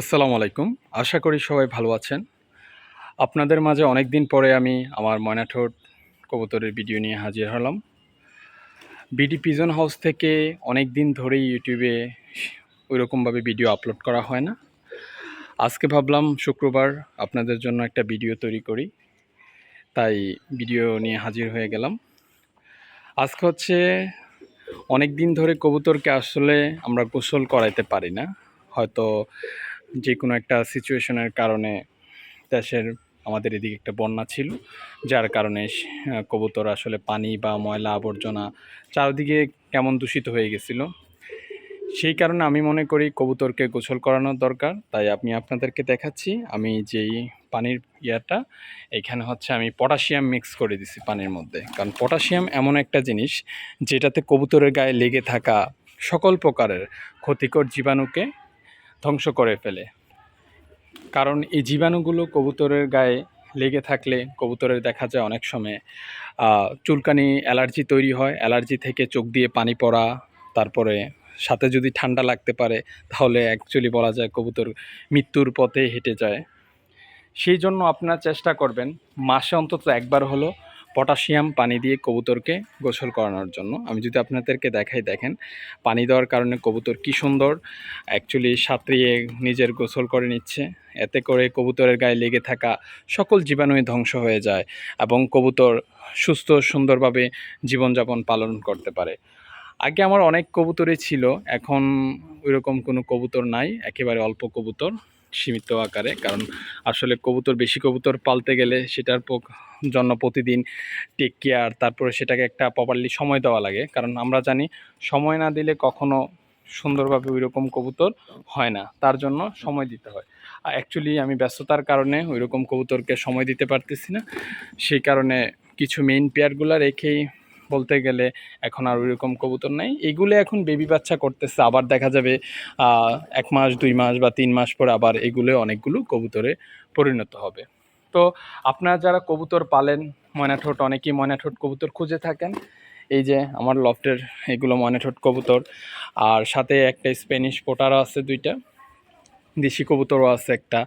আসসালামু আলাইকুম। আশা করি সবাই ভালো আছেন। আপনাদের মাঝে অনেক দিন পরে আমি আমার ময়নাঠোট কবুতরের ভিডিও নিয়ে হাজির হলাম। বিডি পিজন হাউস থেকে অনেক দিন ধরেই ইউটিউবে ওইরকমভাবে ভিডিও আপলোড করা হয় না। আজকে ভাবলাম শুক্রবার আপনাদের জন্য একটা ভিডিও তৈরি করি। তাই ভিডিও নিয়ে হাজির হয়ে গেলাম। আজকে হচ্ছে অনেক দিন ধরে কবুতরকে আসলে আমরা গোসল করাইতে পারি না। হয়তো যে কোনো একটা সিচুয়েশনের কারণে দেশের, আমাদের এদিকে একটা বন্যা ছিল, যার কারণে কবুতর আসলে পানি বা ময়লা আবর্জনা চারদিকে কেমন দূষিত হয়ে গেছিল। সেই কারণে আমি মনে করি কবুতরকে গোসল করানোর দরকার। তাই আমি আপনাদেরকে দেখাচ্ছি, আমি যেই পানির ইয়াটা, এখানে হচ্ছে আমি পটাশিয়াম মিক্স করে দিছি পানির মধ্যে। কারণ পটাশিয়াম এমন একটা জিনিস, যেটাতে কবুতরের গায়ে লেগে থাকা সকল প্রকারের ক্ষতিকর জীবাণুকে ধ্বংস করে ফেলে। কারণ এই জীবাণুগুলো কবুতরের গায়ে লেগে থাকলে কবুতরের দেখা যায় অনেক সময় চুলকানি, অ্যালার্জি তৈরি হয়। অ্যালার্জি থেকে চোখ দিয়ে পানি পড়া, তারপরে সাথে যদি ঠান্ডা লাগতে পারে, তাহলে অ্যাকচুয়ালি বলা যায় কবুতর মৃত্যুর পথে হেঁটে যায়। সেই জন্য আপনারা চেষ্টা করবেন, মাসে অন্তত একবার হলো পটাশিয়াম পানি দিয়ে কবুতরকে গোসল করানোর জন্য। আমি যদি আপনাদেরকে দেখাই, দেখেন, পানি দেওয়ার কারণে কবুতর কী সুন্দর। অ্যাকচুয়ালি সাঁতরিয়ে নিজের গোসল করে নিচ্ছে। এতে করে কবুতরের গায়ে লেগে থাকা সকল জীবাণুই ধ্বংস হয়ে যায় এবং কবুতর সুস্থ, সুন্দরভাবে জীবনযাপন পালন করতে পারে। আগে আমার অনেক কবুতরই ছিল, এখন ওইরকম কোনো কবুতর নাই, একেবারে অল্প কবুতর। সীমিত আকারে, কারণ আসলে কবুতর বেশি কবুতর পালতে গেলে সেটার জন্য প্রতিদিন টেক কেয়ার তারপরে সেটাকে একটা প্রপারলি সময় দেওয়া লাগে। কারণ আমরা জানি, সময় না দিলে কখনো সুন্দরভাবে ওই রকম কবুতর হয় না। তার জন্য সময় দিতে হয়। আর অ্যাকচুয়ালি আমি ব্যস্ততার কারণে ওই রকম কবুতরকে সময় দিতে পারতেছি না। সেই কারণে কিছু মেইন পেয়ারগুলো রেখেই বলতে গেলে এখন আর ওইরকম কবুতর নাই। এগুলো এখন বেবি বাচ্চা করতেছে, আবার দেখা যাবে এক মাস, দুই মাস বা তিন মাস পর আবার এগুলো অনেকগুলো কবুতরে পরিণত হবে। তো আপনারা যারা কবুতর পালেন, ময়নাঠোঁট, অনেকেই ময়নাঠোঁট কবুতর খুঁজে থাকেন। এই যে আমার লফটের এগুলো ময়নাঠোঁট কবুতর। আর সাথে একটা স্প্যানিশ পোটারও আছে দুইটা। দেশি কবুতরও আছে একটা।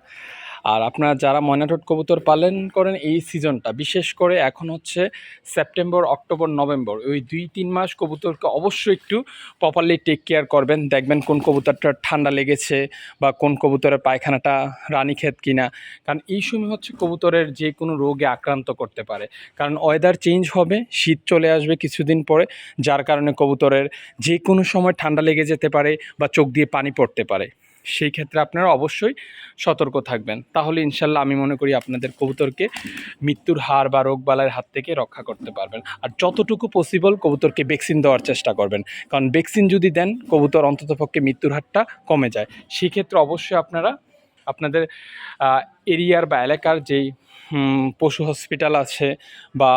আর আপনারা যারা ময়নাঠোঁট কবুতর পালন করেন, এই সিজনটা, বিশেষ করে এখন হচ্ছে সেপ্টেম্বর, অক্টোবর, নভেম্বর, ওই দুই, তিন মাস কবুতরকে অবশ্যই একটু প্রপারলি টেক কেয়ার করবেন। দেখবেন কোন কবুতরটা ঠান্ডা লেগেছে বা কোন কবুতরের পায়খানাটা রানী রানীক্ষেত কিনা। কারণ এই সময় হচ্ছে কবুতরের যে কোনো রোগে আক্রান্ত করতে পারে। কারণ ওয়েদার চেঞ্জ হবে, শীত চলে আসবে কিছুদিন পরে, যার কারণে কবুতরের যে কোনো সময় ঠান্ডা লেগে যেতে পারে বা চোখ দিয়ে পানি পড়তে পারে। সেই ক্ষেত্রে আপনারা অবশ্যই সতর্ক থাকবেন। তাহলে ইনশাল্লাহ আমি মনে করি আপনাদের কবুতরকে মৃত্যুর হার বা রোগবালাইয়ের হাত থেকে রক্ষা করতে পারবেন। আর যতটুকু পসিবল কবুতরকে ভ্যাকসিন দেওয়ার চেষ্টা করবেন। কারণ ভ্যাকসিন যদি দেন, কবুতর অন্ততপক্ষে মৃত্যুর হারটা কমে যায়। সেক্ষেত্রে অবশ্যই আপনারা আপনাদের এরিয়ার বা এলাকার যেই পশু হসপিটাল আছে বা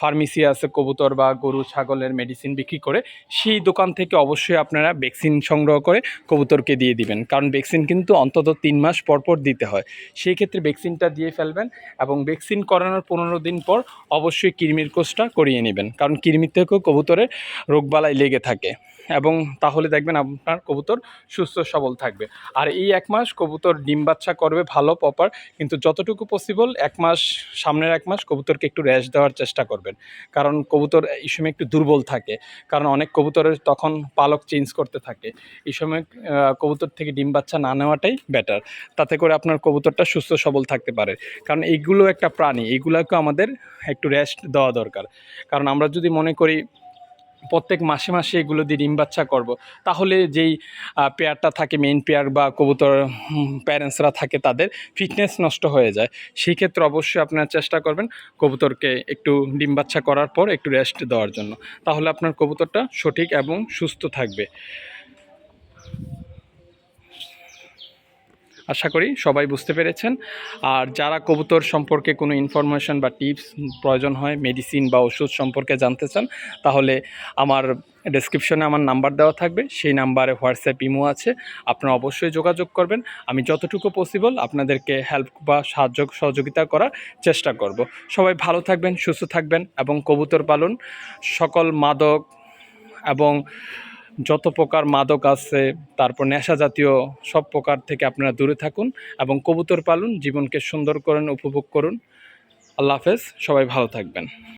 ফার্মেসি আছে কবুতর বা গরু, ছাগলের মেডিসিন বিক্রি করে সেই দোকান থেকে অবশ্যই আপনারা ভ্যাকসিন সংগ্রহ করে কবুতরকে দিয়ে দিবেন। কারণ ভ্যাকসিন কিন্তু অন্তত তিন মাস পর পর দিতে হয়। সেই ক্ষেত্রে ভ্যাকসিনটা দিয়ে ফেলবেন এবং ভ্যাকসিন করানোর পনেরো দিন পর অবশ্যই কৃমির কোষটা করিয়ে নেবেন। কারণ কৃমির থেকেও কবুতরের রোগবালাই লেগে থাকে এবং তাহলে দেখবেন আপনার কবুতর সুস্থ, সবল থাকবে। আর এই এক মাস কবুতর ডিম বাচ্চা করবে ভালো প্রপার কিন্তু যতটুকু পসিবল এক মাস, সামনের এক মাস কবুতরকে একটু রেস্ট দেওয়ার চেষ্টা করবেন। কারণ কবুতর এই সময় একটু দুর্বল থাকে। কারণ অনেক কবুতরের তখন পালক চেঞ্জ করতে থাকে। এই সময় কবুতর থেকে ডিম বাচ্চা না নেওয়াটাই বেটার তাতে করে আপনার কবুতরটা সুস্থ সবল থাকতে পারে। কারণ এইগুলো একটা প্রাণী। এইগুলোকে আমাদের একটু রেস্ট দেওয়া দরকার। কারণ আমরা যদি মনে করি প্রত্যেক মাসে মাসে এগুলো দিয়ে ডিম বাচ্চা করব। তাহলে যেই পেয়ারটা থাকে মেইন পেয়ার বা কবুতর প্যারেন্টসরা থাকে তাদের ফিটনেস নষ্ট হয়ে যায়। সেই ক্ষেত্রে অবশ্যই আপনারা চেষ্টা করবেন কবুতরকে একটু ডিম বাচ্চা করার পর একটু রেস্ট দেওয়ার জন্য। তাহলে আপনার কবুতরটা সঠিক এবং সুস্থ থাকবে। আশা করি সবাই বুঝতে পেরেছেন। আর যারা কবুতর সম্পর্কে কোনো ইনফরমেশন বা টিপস প্রয়োজন হয় মেডিসিন বা ওষুধ সম্পর্কে জানতে চান, তাহলে আমার ডেসক্রিপশনে আমার নাম্বার দেওয়া থাকবে। সেই নাম্বারে হোয়াটসঅ্যাপ ইমো আছে। আপনারা অবশ্যই যোগাযোগ করবেন। আমি যতটুকু পসিবল আপনাদেরকে হেল্প বা সাহায্য সহযোগিতা করার চেষ্টা করব। সবাই ভালো থাকবেন, সুস্থ থাকবেন এবং কবুতর পালন সকল মাদক এবং যত প্রকার মাদক আছে, তারপর নেশা জাতীয় সব প্রকার থেকে আপনারা দূরে থাকুন এবং কবুতর পালন জীবনকে সুন্দর করেন, উপভোগ করুন। আল্লাহ হাফেজ, সবাই ভালো থাকবেন।